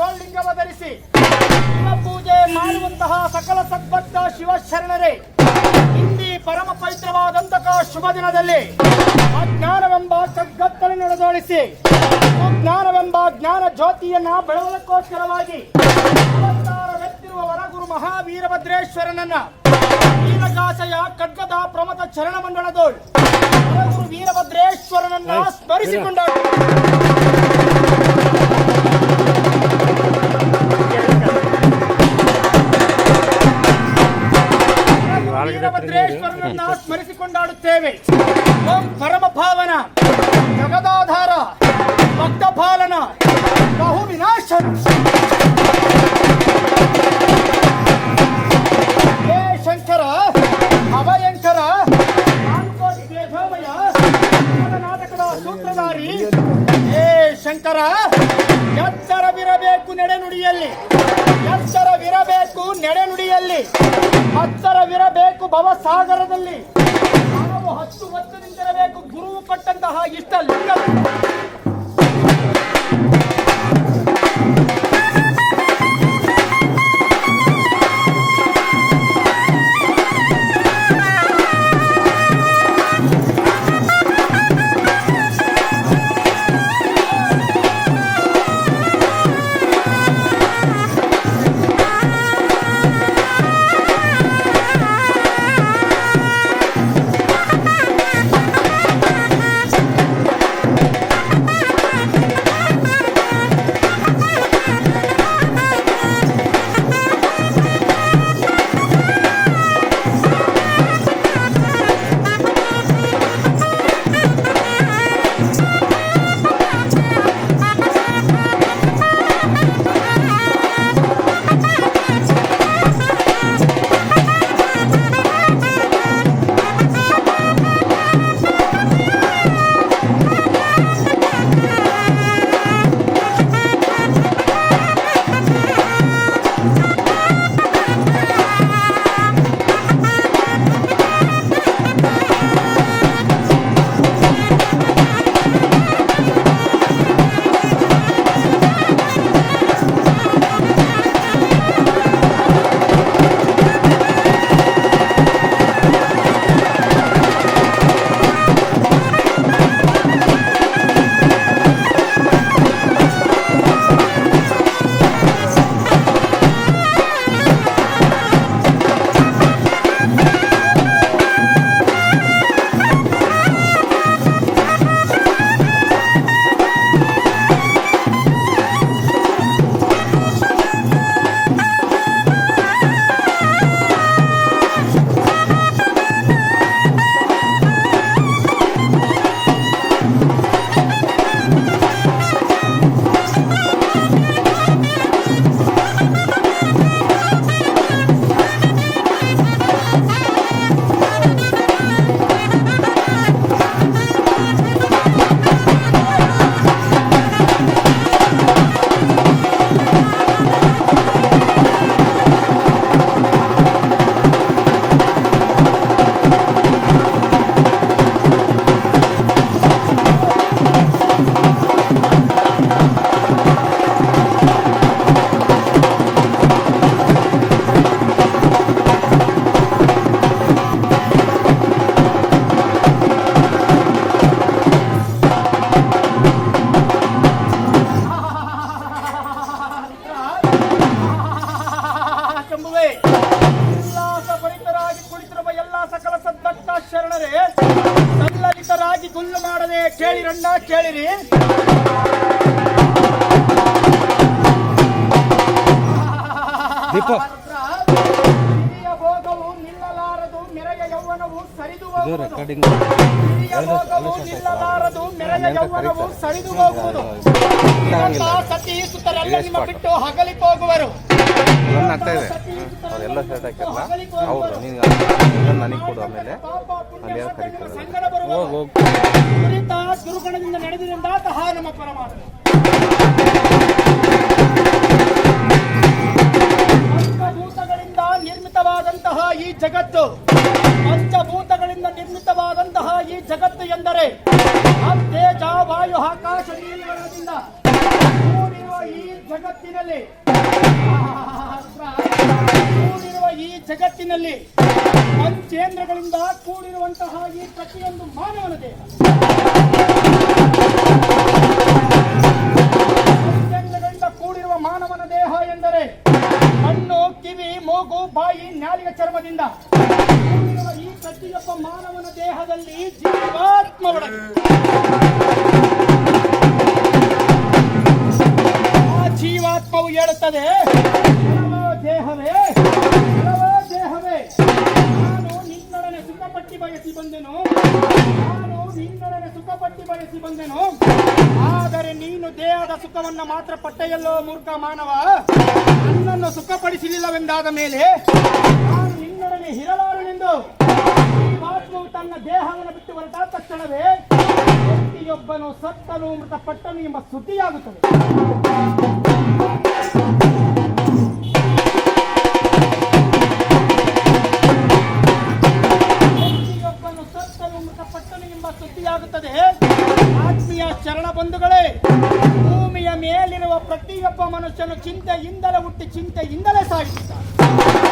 ತೋಳ್ಲಿಂಗವಧರಿಸಿ ಶಿವಪೂಜೆ ಮಾಡುವಂತಹ ಸಕಲ ಸದ್ಭಕ್ತ ಶಿವಶರಣರೇ ಹಿಂದಿ ಪರಮ ಪವಿತ್ರವಾದಂತಹ ಶುಭ ದಿನದಲ್ಲಿ ಅಜ್ಞಾನವೆಂಬ ಕಗ್ಗತ್ತಲೆ ನಡೆದೋಡಿಸಿ ಜ್ಞಾನವೆಂಬ ಜ್ಞಾನ ಜ್ಯೋತಿಯನ್ನ ಬೆಳಗುವುದಕ್ಕೋಸ್ಕರವಾಗಿ ಇವತ್ತಾರವೆತ್ತಿರುವ ವರಗುರು ಮಹಾವೀರಭದ್ರೇಶ್ವರನನ್ನ ವೀರಕಾಶಯ ಖಡ್ಗದ ಪ್ರಮತ ಚರಣ ಮಂಡಳದೋಳು ವೀರಭದ್ರೇಶ್ವರನನ್ನ ಸ್ಮರಿಸಿಕೊಂಡ ವೀರಭದ್ರೇಶ್ವರನನ್ನ ಸ್ಮರಿಸಿಕೊಂಡಾಡುತ್ತೇವೆ. ಓಂ ಪರಮ ಭಾವನ ಜಗದಾಧಾರ ಭಕ್ತ ಪಾಲನ ಬಹು ವಿನಾಶ ಭವಸಾಗರದಲ್ಲಿ ನಾವು ಹತ್ತು ಹೊತ್ತು ನಿಂತಿರಬೇಕು ಗುರು ಕೊಟ್ಟಂತಹ ಇಷ್ಟ ಸಲ್ಲಲಿತರಾಗಿ ಗುಲ್ಲು ಮಾಡದೆ ಕೇಳಿರಣ್ಣ ಕೇಳಿರಿ. ದೀಪ. ಹಿರಿಯ ಭೋಗವು ನಿಲ್ಲಲಾರದು ಮೆರೆಯ ಯೌವನವು ಸರಿದು ಇದು ಹೋಗುವುದು. ರೆಕಾರ್ಡಿಂಗ್ ಹಿರಿಯ ಭೋಗವು ನಿಲ್ಲಲಾರದು ಮೆರೆಯ ಯೌವನವು ಸರಿದು ಹೋಗುವುದು ಸತಿ ಸುತ್ತರೆಲ್ಲ ನಿಮ್ಮ ಬಿಟ್ಟು ಹಗಲಿ ಹೋಗುವರು. ರನ್ ಆಗ್ತಾ ಇದೆ. ಅವರೆಲ್ಲ ಶರ್ಟ್ ಹಾಕಿರಲ್ಲ ಹೌದು, ನೀನು ನನಗೆ ಕೊಡು ಆಮೇಲೆ. ಅಲ್ಲಿ ಯಾರು ಕರೀತಾರೆ ನಮ್ಮ ಪರಮಾತ್ಮ ನಿರ್ಮಿತವಾದಂತಹ ಈ ಜಗತ್ತು. ಪಂಚಭೂತಗಳಿಂದ ನಿರ್ಮಿತವಾದಂತಹ ಈ ಜಗತ್ತು ಎಂದರೆ ತೇಜ, ವಾಯು, ಆಕಾಶ ನೀರುಗಳಿಂದ ಈ ಜಗತ್ತಿನಲ್ಲಿ. ಮಾತ್ರ ಜಗತ್ತಿನಲ್ಲಿ ಪಂಚೇಂದ್ರಗಳಿಂದ ಕೂಡಿರುವಂತಹ ಈ ಪ್ರತಿಯೊಂದು ಮಾನವನ ದೇಹ. ಪಂಚೇಂದ್ರಗಳಿಂದ ಕೂಡಿರುವ ಮಾನವನ ದೇಹ ಎಂದರೆ ಕಣ್ಣು, ಕಿವಿ, ಮೂಗು, ಬಾಯಿ ನಾಲಿಗೆ ಚರ್ಮದಿಂದ ಕೂಡಿರುವ ಈ ಪ್ರತಿಯೊಬ್ಬ ಮಾನವನ ದೇಹದಲ್ಲಿ ಜೀವಾತ್ಮ ಜೀವಾತ್ಮವು ಹೇಳುತ್ತದೆ ಸುಖಪಟ್ಟಿ ಬಯಸಿ ಬಂದೆನು. ಆದರೆ ನೀನು ದೇಹದ ಸುಖವನ್ನ ಮಾತ್ರ ಪಟ್ಟೆಯಲ್ಲೋ ಮೂರ್ಖ ಮಾನವ? ನನ್ನನ್ನು ಸುಖಪಡಿಸಲಿಲ್ಲವೆಂದಾದ ಮೇಲೆ ನಾನು ನಿನ್ನೊಡನೆ ಹಿರಲಾರನೆಂದು ಆತ್ಮವು ತನ್ನ ದೇಹವನ್ನು ಬಿಟ್ಟು ಹೊರಟಾದ ತಕ್ಷಣವೇ ವ್ಯಕ್ತಿಯೊಬ್ಬನು ಸತ್ತನು, ಮೃತಪಟ್ಟನು ಎಂಬ ಸುದ್ದಿಯಾಗುತ್ತದೆ. ಬಂಧುಗಳೇ ಭೂಮಿಯ ಮೇಲಿರುವ ಪ್ರತಿಯೊಬ್ಬ ಮನುಷ್ಯನು ಚಿಂತೆಯಿಂದಲೇ ಹುಟ್ಟಿ ಚಿಂತೆಯಿಂದಲೇ ಸಾಗಿದ್ದಾನೆ